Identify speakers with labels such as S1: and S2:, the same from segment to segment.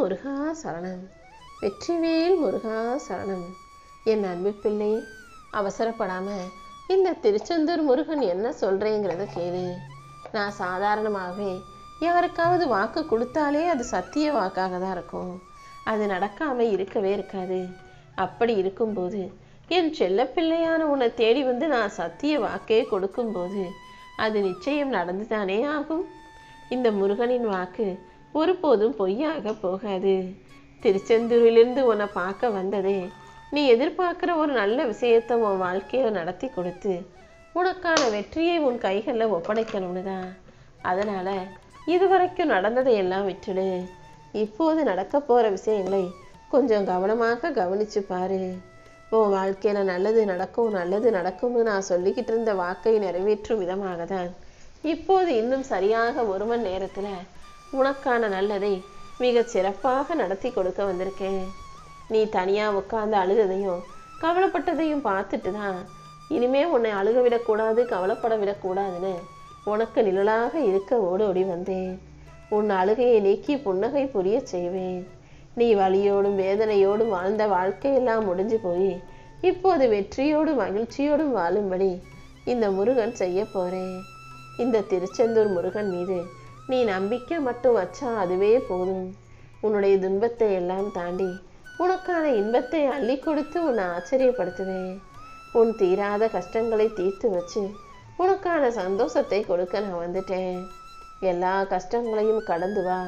S1: முருகா சரணம். வெற்றிவேல் முருகா சரணம். என் அன்பு பிள்ளை அவசரப்படாம இந்த திருச்செந்தூர் முருகன் என்ன சொல்கிறேங்கிறத கேளு. நான் சாதாரணமாகவே யாருக்காவது வாக்கு கொடுத்தாலே அது சத்திய வாக்காக தான் இருக்கும். அது நடக்காமல் இருக்கவே இருக்காது. அப்படி இருக்கும்போது என் செல்ல பிள்ளையான உன்னை தேடி வந்து நான் சத்திய வாக்கே கொடுக்கும்போது அது நிச்சயம் நடந்துதானே ஆகும்? இந்த முருகனின் வாக்கு ஒருபோதும் பொய்யாக போகாது. திருச்செந்தூரிலிருந்து உன்னை பார்க்க வந்ததே நீ எதிர்பார்க்குற ஒரு நல்ல விஷயத்தை உன் வாழ்க்கையை நடத்தி கொடுத்து உனக்கான வெற்றியை உன் கைகளில் ஒப்படைக்கணும்னு தான். அதனால் இதுவரைக்கும் நடந்ததை எல்லாம் விட்டுடு. இப்போது நடக்க போகிற விஷயங்களை கொஞ்சம் கவனமாக கவனிச்சு பாரு. உன் வாழ்க்கையில் நல்லது நடக்கும் நல்லது நடக்கும்னு நான் சொல்லிக்கிட்டு இருந்த வாக்கை நிறைவேற்றும் விதமாக தான் இப்போது இன்னும் சரியாக ஒரு மணி நேரத்தில் உனக்கான நல்லதை மிக சிறப்பாக நடத்தி கொடுக்க வந்திருக்கேன். நீ தனியா உட்கார்ந்து அழுததையும் கவலைப்பட்டதையும் பார்த்துட்டு தான் இனிமே உன்னை அழுக விடக்கூடாது கவலைப்பட விடக்கூடாதுன்னு உனக்கு நிழலாக இருக்க ஓடோடி வந்தேன். உன் அழுகையை நீக்கி புன்னகை புரிய செய்வேன். நீ வலியோடும் வேதனையோடும் வாழ்ந்த வாழ்க்கையெல்லாம் முடிஞ்சு போய் இப்போது வெற்றியோடும் மகிழ்ச்சியோடும் வாழும்படி இந்த முருகன் செய்ய போறேன். இந்த திருச்செந்தூர் முருகன் மீது நீ நம்பிக்கை மட்டும் வச்சா அதுவே போதும். உன்னுடைய துன்பத்தை எல்லாம் தாண்டி உனக்கான இன்பத்தை அள்ளி கொடுத்து உன்னை ஆச்சரியப்படுத்துவேன். உன் தீராத கஷ்டங்களை தீர்த்து வச்சு உனக்கான சந்தோஷத்தை கொடுக்க நான் வந்துட்டேன். எல்லா கஷ்டங்களையும் கடந்து வா.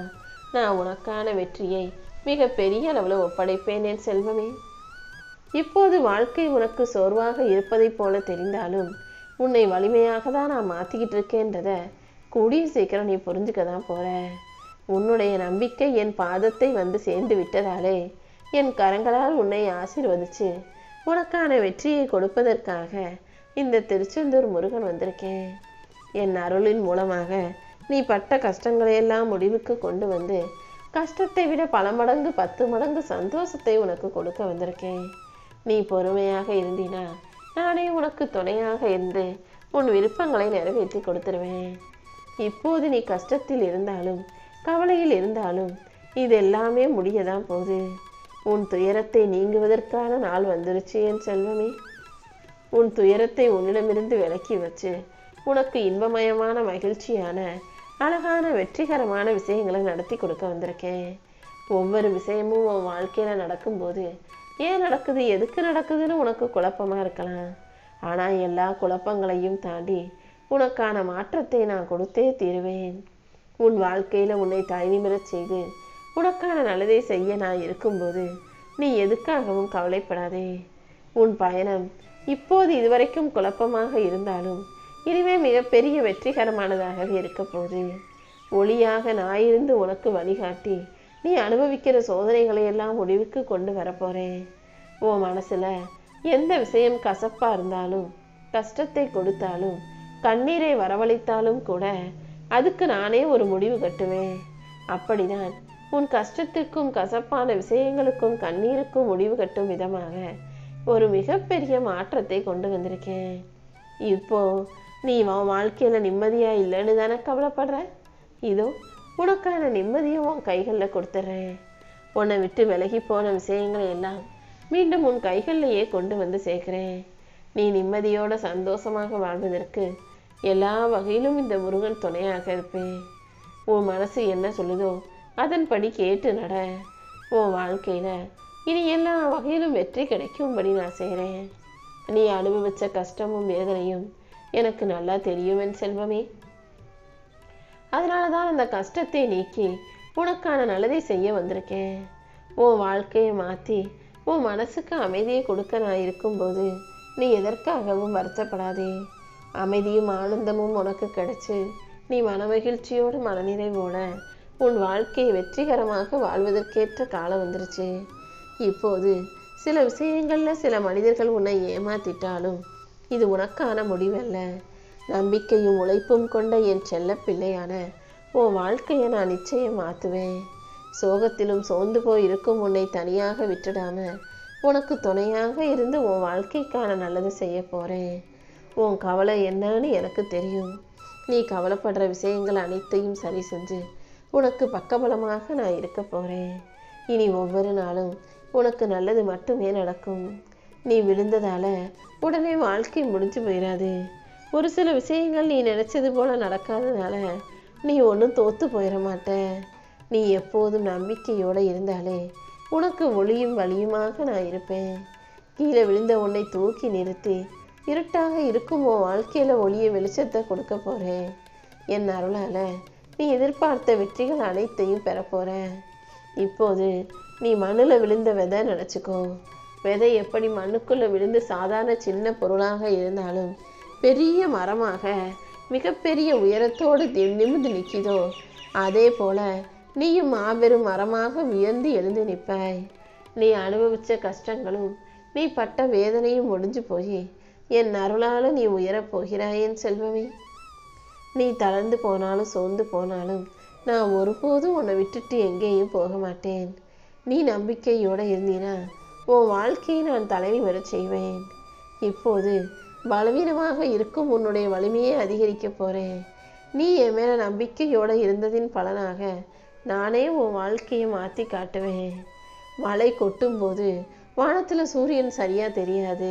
S1: நான் உனக்கான வெற்றியை மிக பெரிய அளவில் ஒப்படைப்பேன் என் செல்வமே. இப்போது வாழ்க்கை உனக்கு சோர்வாக இருப்பதைப் போல தெரிந்தாலும் உன்னை வலிமையாக தான் நான் மாற்றிக்கிட்டு இருக்கேன்றதை கூடிய சீக்கிரம் நீ புரிஞ்சுக்க தான் போற உன்னுடைய நம்பிக்கை என் பாதத்தை வந்து சேர்ந்து விட்டதாலே என் கரங்களால் உன்னை ஆசீர்வதிச்சு உனக்கான வெற்றியை கொடுப்பதற்காக இந்த திருச்செந்தூர் முருகன் வந்திருக்கேன். என் அருளின் மூலமாக நீ பட்ட கஷ்டங்களையெல்லாம் முடிவுக்கு கொண்டு வந்து கஷ்டத்தை விட பல மடங்கு பத்து மடங்கு சந்தோஷத்தை உனக்கு கொடுக்க வந்திருக்கேன். நீ பொறுமையாக இருந்தினா நானே உனக்கு துணையாக இருந்து உன் விருப்பங்களை நிறைவேற்றி கொடுத்துருவேன். இப்போது நீ கஷ்டத்தில் இருந்தாலும் கவலையில் இருந்தாலும் இது எல்லாமே முடியதான் போகுது. உன் துயரத்தை நீங்குவதற்கான நாள் வந்துருச்சு என் செல்வமே. உன் துயரத்தை உன்னிடமிருந்து விலக்கி வச்சு உனக்கு இன்பமயமான மகிழ்ச்சியான அழகான வெற்றிகரமான விஷயங்களை நடத்தி கொடுக்க வந்திருக்கேன். ஒவ்வொரு விஷயமும் உன் வாழ்க்கையில் நடக்கும்போது ஏன் நடக்குது எதுக்கு நடக்குதுன்னு உனக்கு குழப்பமாக இருக்கலாம். ஆனால் எல்லா குழப்பங்களையும் தாண்டி உனக்கான மாற்றத்தை நான் கொடுத்தே தீருவேன். உன் வாழ்க்கையில உன்னை தனிநிமிரச் செய்து உனக்கான நல்லதை செய்ய நான் இருக்கும்போது நீ எதுக்காகவும் கவலைப்படாதே. உன் பயணம் இப்போது இதுவரைக்கும் குழப்பமாக இருந்தாலும் இனிமே மிகப்பெரிய வெற்றிகரமானதாகவே இருக்க போகுது. ஒளியாக நான் இருந்து உனக்கு வழிகாட்டி நீ அனுபவிக்கிற சோதனைகளை எல்லாம் முடிவுக்கு கொண்டு வரப்போறேன் உன் மனசுல எந்த விஷயம் கசப்பா இருந்தாலும் கஷ்டத்தை கொடுத்தாலும் கண்ணீரை வரவழைத்தாலும் கூட அதுக்கு நானே ஒரு முடிவு கட்டுவேன். அப்படிதான் உன் கஷ்டத்திற்கும் கசப்பான விஷயங்களுக்கும் கண்ணீருக்கும் முடிவு கட்டும் விதமாக ஒரு மிகப்பெரிய மாற்றத்தை கொண்டு வந்திருக்கேன். இப்போ நீ உன் வாழ்க்கையில நிம்மதியா இல்லைன்னு தானே கவலைப்படுற? இதோ உனக்கான நிம்மதியை உன் கைகளில் கொடுத்துட்றேன் உன்னை விட்டு விலகி போன விஷயங்களை எல்லாம் மீண்டும் உன் கைகளிலேயே கொண்டு வந்து சேர்க்குறேன். நீ நிம்மதியோட சந்தோஷமாக வாழ்வதற்கு எல்லா வகையிலும் இந்த முருகன் துணையாக இருப்பேன். உன் மனசு என்ன சொல்லுதோ அதன்படி கேட்டு நட. உன் வாழ்க்கையில் இனி எல்லா வகையிலும் வெற்றி கிடைக்கும்படி நான் செய்கிறேன் நீ அனுபவித்த கஷ்டமும் வேதனையும் எனக்கு நல்லா தெரியும் என் செல்வமே. அதனால தான் அந்த கஷ்டத்தை நீக்கி உனக்கான நல்லதை செய்ய வந்திருக்கேன். உன் வாழ்க்கையை மாற்றி உன் மனசுக்கு அமைதியை கொடுக்க நான் இருக்கும்போது நீ எதற்காகவும் வருத்தப்படாதே. அமைதியும் ஆனந்தமும் உனக்கு கிடைச்சு. நீ மனமகிழ்ச்சியோடு மனநிறைவோட உன் வாழ்க்கையை வெற்றிகரமாக வாழ்வதற்கேற்ற காலம் வந்துருச்சு. இப்போது சில விஷயங்களில் சில மனிதர்கள் உன்னை ஏமாத்திட்டாலும் இது உனக்கான முடிவல்ல. நம்பிக்கையும் உழைப்பும் கொண்ட என் செல்ல பிள்ளையான உன் வாழ்க்கையை நான் நிச்சயம் மாற்றுவேன் சோகத்திலும் சோர்ந்து போய் இருக்கும் உன்னை தனியாக விட்டுடாம உனக்கு துணையாக இருந்து உன் வாழ்க்கைக்கான நல்லது செய்ய போறேன். உன் கவலை என்னன்னு எனக்கு தெரியும். நீ கவலைப்படுற விஷயங்கள் அனைத்தையும் சரி செஞ்சு உனக்கு பக்கபலமாக நான் இருக்க போறேன். இனி ஒவ்வொரு நாளும் உனக்கு நல்லது மட்டுமே நடக்கும். நீ விழுந்ததால உடனே வாழ்க்கை முடிஞ்சு போயிடாது ஒரு சில விஷயங்கள் நீ நினைச்சது போல நடக்காததால நீ ஒன்றும் தோத்து போயிட மாட்ட. நீ எப்போதும் நம்பிக்கையோடு இருந்தாலே உனக்கு ஒளியும் வழியுமாக நான் இருப்பேன். கீழே விழுந்த உன்னை தூக்கி நிறுத்தி. இருட்டாக இருக்கும் உன் வாழ்க்கையில் ஒளிய வெளிச்சத்தை கொடுக்க போகிறேன் என் அருளால் நீ எதிர்பார்த்த வெற்றிகள் அனைத்தையும் பெறப்போகிற இப்போது நீ மண்ணில் விழுந்த விதை நினச்சிக்கோ. விதை எப்படி மண்ணுக்குள்ளே விழுந்து சாதாரண சின்ன பொருளாக இருந்தாலும் பெரிய மரமாக மிகப்பெரிய உயரத்தோடு தி- நிமிர்ந்து நிற்கிதோ அதே போல நீயும் மாபெரும் மரமாக உயர்ந்து எழுந்து நிற்பாய் நீ அனுபவிச்ச கஷ்டங்களும் நீ பட்ட வேதனையும் முடிஞ்சு போய். என் அருளால் நீ உயரப் போகிறாயேன் செல்வமே. நீ தளர்ந்து போனாலும் சோர்ந்து போனாலும் நான் ஒருபோதும் உன்னை விட்டுட்டு எங்கேயும் போக மாட்டேன். நீ நம்பிக்கையோடு இருந்தீனா உன் வாழ்க்கையை நான் தலைவி வரச் செய்வேன். இப்போது பலவீனமாக இருக்கும் உன்னுடைய வலிமையை அதிகரிக்க போகிறேன் நீ என் மேலே நம்பிக்கையோடு இருந்ததின் பலனாக நானே உன் வாழ்க்கையை மாற்றி காட்டுவேன். மழை கொட்டும்போது வானத்தில் சூரியன் சரியாக தெரியாது.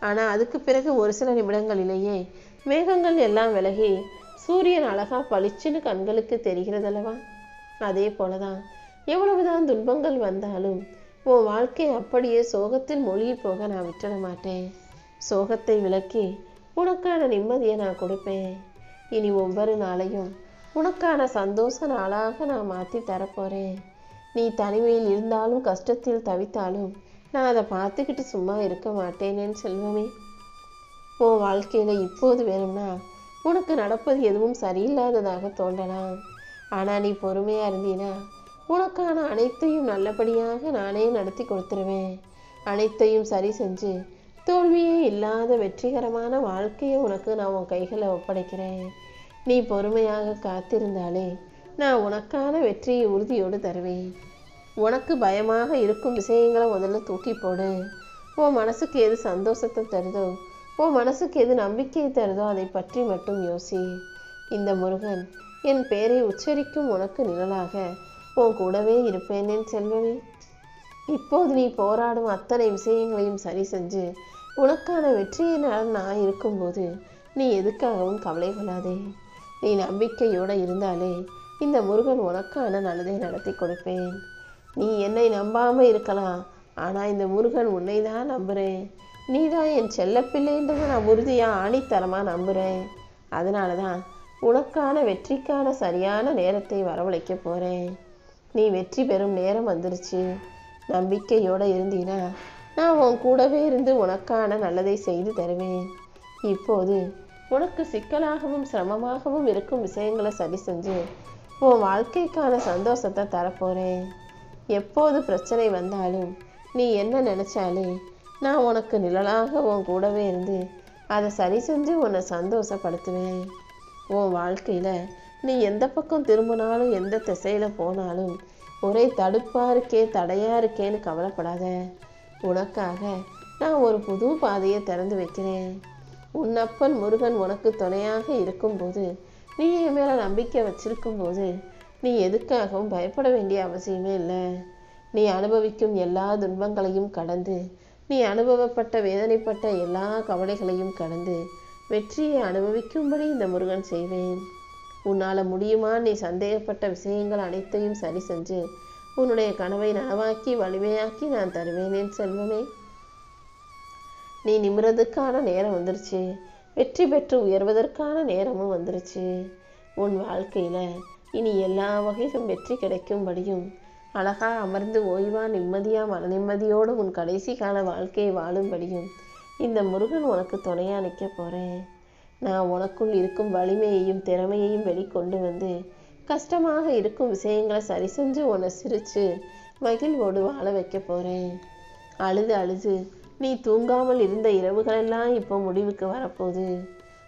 S1: ஆனால் அதுக்கு பிறகு ஒரு சில நிமிடங்களிலேயே மேகங்கள் எல்லாம் விலகி சூரியன் அழகாக பளிச்சுன்னு கண்களுக்கு தெரிகிறதல்லவா? அதே போலதான் எவ்வளவுதான் துன்பங்கள் வந்தாலும் உன் வாழ்க்கை அப்படியே சோகத்தில் மொழிகி போக நான் விட்டுட மாட்டேன். சோகத்தை விலக்கி உனக்கான நிம்மதியை நான் கொடுப்பேன். இனி ஒவ்வொரு நாளையும் உனக்கான சந்தோஷ நாளாக நான் மாற்றி தரப்போகிறேன் நீ தனிமையில் இருந்தாலும் கஷ்டத்தில் தவித்தாலும் நான் அதை பார்த்துக்கிட்டு சும்மா இருக்க மாட்டேனேன்னு செல்வமே. உன் வாழ்க்கையில் இப்போது வேணும்னா உனக்கு நடப்பது எதுவும் சரியில்லாததாக தோன்றலாம். ஆனால் நீ பொறுமையாக இருந்தீனா உனக்கான அனைத்தையும் நல்லபடியாக நானே நடத்தி கொடுத்துருவேன். அனைத்தையும் சரி செஞ்சு தோல்வியே இல்லாத வெற்றிகரமான வாழ்க்கையை உனக்கு நான் உன் கைகளை ஒப்படைக்கிறேன். நீ பொறுமையாக காத்திருந்தாலே நான் உனக்கான வெற்றியை உறுதியோடு தருவேன். உனக்கு பயமாக இருக்கும் விஷயங்களை முதல்ல தூக்கி போடு. உன் மனசுக்கு எது சந்தோஷத்தை தருதோ உன் மனசுக்கு எது நம்பிக்கையை தருதோ அதை பற்றி மட்டும் யோசி. இந்த முருகன் என் பெயரை உச்சரிக்கும் உனக்கு நிழலாக உன் கூடவே இருப்பேன் என் செல்வமே. இப்போது நீ போராடும் அத்தனை விஷயங்களையும் சரி செஞ்சு உனக்கான வெற்றியினால் நான் இருக்கும்போது நீ எதுக்காகவும் கவலை கொள்ளாதே நீ நம்பிக்கையோடு இருந்தாலே இந்த முருகன் உனக்கான நல்லதை நடத்தி கொடுப்பேன். நீ என்னை நம்பாமல் இருக்கலாம் ஆனால் இந்த முருகன் உன்னை தான் நம்புகிறேன் நீ தான் என் செல்லப்பிள்ளைன்றதை நான் உறுதியாக ஆணித்தரமாக நம்புகிறேன் அதனால தான் உனக்கான வெற்றிக்கான சரியான நேரத்தை வரவழைக்க போகிறேன் நீ வெற்றி பெறும் நேரம் வந்துருச்சு. நம்பிக்கையோடு இருந்தீனா நான் உன் கூடவே இருந்து உனக்கான நல்லதை செய்து தருவேன். இப்போது உனக்கு சிக்கலாகவும் சிரமமாகவும் இருக்கும் விஷயங்களை சரி செஞ்சு உன் வாழ்க்கைக்கான சந்தோஷத்தை தரப்போறேன். எப்போது பிரச்சனை வந்தாலும் நீ என்ன நினச்சாலே நான் உனக்கு நிழலாக உன் கூடவே இருந்து அதை சரி செஞ்சு உன்னை சந்தோஷப்படுத்துவேன். உன் வாழ்க்கையில் நீ எந்த பக்கம் திரும்பினாலும் எந்த திசையில் போனாலும் ஒரே தடுப்பாக இருக்கே தடையாக இருக்கேன்னு கவலைப்படாத. உனக்காக நான் ஒரு புது பாதையை திறந்து வைக்கிறேன். உன் அப்பன் முருகன் உனக்கு துணையாக இருக்கும்போது நீ என் மேல நம்பிக்கை வச்சிருக்கும் போது நீ எதுக்காகவும் பயப்பட வேண்டிய அவசியமே இல்லை. நீ அனுபவிக்கும் எல்லா துன்பங்களையும் கடந்து நீ அனுபவப்பட்ட வேதனைப்பட்ட எல்லா கவலைகளையும் கடந்து வெற்றியை அனுபவிக்கும்படி இந்த முருகன் செய்வேன். உன்னால் முடியுமா நீ சந்தேகப்பட்ட விஷயங்கள் அனைத்தையும் சரி செஞ்சு உன்னுடைய கனவை நனவாக்கி வலிமையாக்கி நான் தருவேன் செல்வமே. நீ நிமிரதுக்கான நேரம் வந்துருச்சு. வெற்றி பெற்று உயர்வதற்கான நேரமும் வந்துருச்சு. உன் வாழ்க்கையில் இனி எல்லா வகையிலும் வெற்றி கிடைக்கும்படியும் அழகா அமர்ந்து ஓய்வாக நிம்மதியாக மன நிம்மதியோடு உன் கடைசி கால வாழ்க்கையை வாழும்படியும் இந்த முருகன் உனக்கு துணையா நிற்க போகிறேன் நான் உனக்குள் இருக்கும் வலிமையையும் திறமையையும் வெளிக்கொண்டு வந்து கஷ்டமாக இருக்கும் விஷயங்களை சரி செஞ்சு உன்னை சிரித்து மகிழ்வோடு வாழ வைக்க போகிறேன் அழுது அழுது நீ தூங்காமல் இருந்த இரவுகளெல்லாம் இப்போ முடிவுக்கு வரப்போகுது.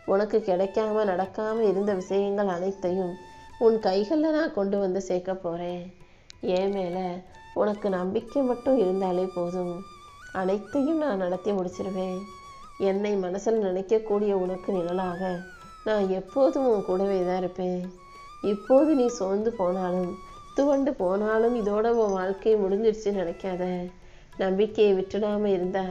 S1: உனக்கு கிடைக்காம நடக்காம இருந்த விஷயங்கள் அனைத்தையும் உன் கைகளில் நான் கொண்டு வந்து சேர்க்க போகிறேன் என் மேலே உனக்கு நம்பிக்கை மட்டும் இருந்தாலே போதும். அனைத்தையும் நான் நடத்தி முடிச்சிருவேன். என்னை மனசில் நினைக்கக்கூடிய உனக்கு நிழலாக நான் எப்போதும் உன் கூடவே தான் இருப்பேன். இப்போது நீ சோர்ந்து போனாலும் துவண்டு போனாலும் இதோட உன் வாழ்க்கை முடிஞ்சிடுச்சுன்னு நினைக்காத. நம்பிக்கையை விட்டுடாமல் இருந்தா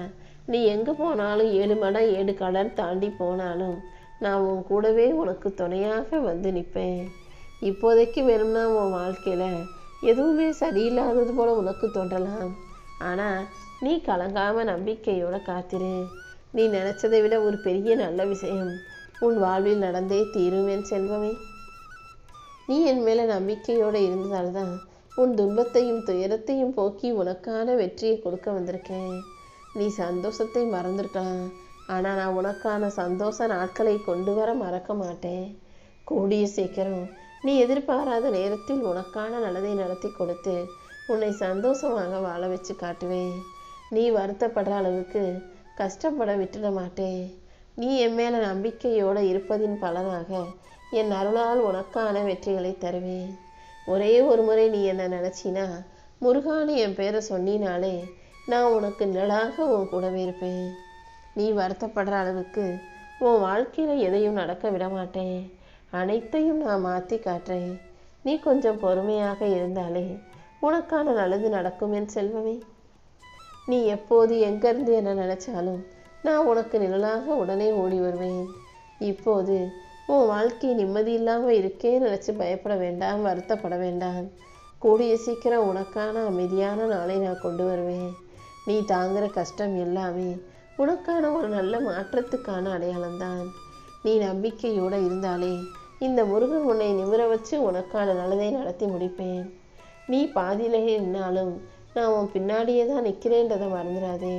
S1: நீ எங்கே போனாலும் ஏழு மடம் ஏழு கடல் தாண்டி போனாலும் நான் உன் கூடவே உனக்கு துணையாக வந்து நிற்பேன். இப்போதைக்கு வேணும்னா உன் வாழ்க்கையில் எதுவுமே சரியில்லாதது போல உனக்கு தோன்றலாம். ஆனால் நீ கலங்காமல் நம்பிக்கையோட காத்திரு. நீ நினச்சதை விட ஒரு பெரிய நல்ல விஷயம். உன் வாழ்வில் நடந்தே தீரும் என் செல்வமே. நீ என் மேலே நம்பிக்கையோடு இருந்ததால் இருந்ததால்தான் உன் துன்பத்தையும் துயரத்தையும் போக்கி உனக்கான வெற்றியை கொடுக்க வந்திருக்கேன் நீ சந்தோஷத்தை மறந்துருக்கலாம். ஆனால் நான் உனக்கான சந்தோஷ நாட்களை கொண்டு வர மறக்க மாட்டேன். கூடிய சீக்கிரம் நீ எதிர்பாராத நேரத்தில் உனக்கான நல்லதை நடத்தி கொடுத்து உன்னை சந்தோஷமாக வாழ வச்சு காட்டுவேன். நீ வருத்தப்படுற அளவுக்கு கஷ்டப்பட விட்டுட மாட்டேன். நீ என் மேல நம்பிக்கையோடு இருப்பதின் பலனாக என் அருளால் உனக்கான வெற்றிகளை தருவேன். ஒரே ஒரு முறை நீ என்ன நினச்சினா முருகான்னு என் பேரை சொன்னினாலே நான் உனக்கு நிழலாக உன் கூடவே இருப்பேன். நீ வருத்தப்படுற அளவுக்கு உன் வாழ்க்கையில் எதையும் நடக்க விட மாட்டேன். அனைத்தையும் நான் மாற்றி காட்டுறேன். நீ கொஞ்சம் பொறுமையாக இருந்தாலே உனக்கான நல்லது நடக்கும் என் செல்வமே. நீ எப்போது எங்கேருந்து என்ன நினச்சாலும் நான் உனக்கு நிழலாக உடனே ஓடி வருவேன். இப்போது உன் வாழ்க்கை நிம்மதி இல்லாமல் இருக்கே நினச்சி பயப்பட வேண்டாம் வருத்தப்பட வேண்டாம். கூடிய சீக்கிரம் உனக்கான அமைதியான நாளை நான் கொண்டு வருவேன். நீ தாங்குகிற கஷ்டம் எல்லாமே உனக்கான ஒரு நல்ல மாற்றத்துக்கான அடையாளம்தான். நீ நம்பிக்கையோடு இருந்தாலே இந்த முருகன் உன்னை நிமிர வச்சு உனக்கான நல்லதை நடத்தி முடிப்பேன். நீ பாதியிலேயே நின்னாலும் நான் உன் பின்னாடியே தான் நிற்கிறேன்றதை மறந்துடாதே.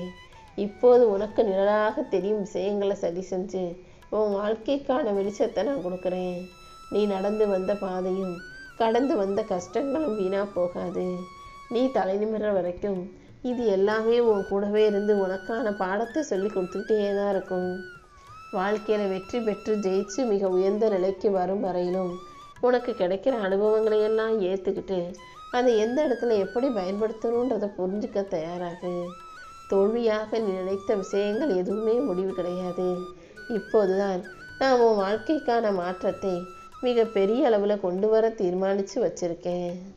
S1: இப்போது உனக்கு நிழலாக தெரியும் விஷயங்களை சரி செஞ்சு உன் வாழ்க்கைக்கான வெளிச்சத்தை நான் கொடுக்குறேன். நீ நடந்து வந்த பாதையும் கடந்து வந்த கஷ்டங்களும் வீணாக போகாது. நீ தலை நிமிர்ற வரைக்கும் இது எல்லாமே உன் கூடவே இருந்து உனக்கான பாடத்தை சொல்லி கொடுத்துக்கிட்டே தான் இருக்கும். வாழ்க்கையில் வெற்றி பெற்று ஜெயிச்சு மிக உயர்ந்த நிலைக்கு வரும் வரையிலும் உனக்கு கிடைக்கிற அனுபவங்களை எல்லாம் ஏற்றுக்கிட்டு அதை எந்த இடத்துல எப்படி பயன்படுத்தணுன்றதை புரிஞ்சுக்க தயாராகு. தோல்வியாக நீ நினைத்த விஷயங்கள் எதுவுமே முடிவு கிடையாது. இப்போதுதான் நான் உன் வாழ்க்கைக்கான மாற்றத்தை மிக பெரிய அளவில் கொண்டு வர தீர்மானித்து வச்சிருக்கேன்.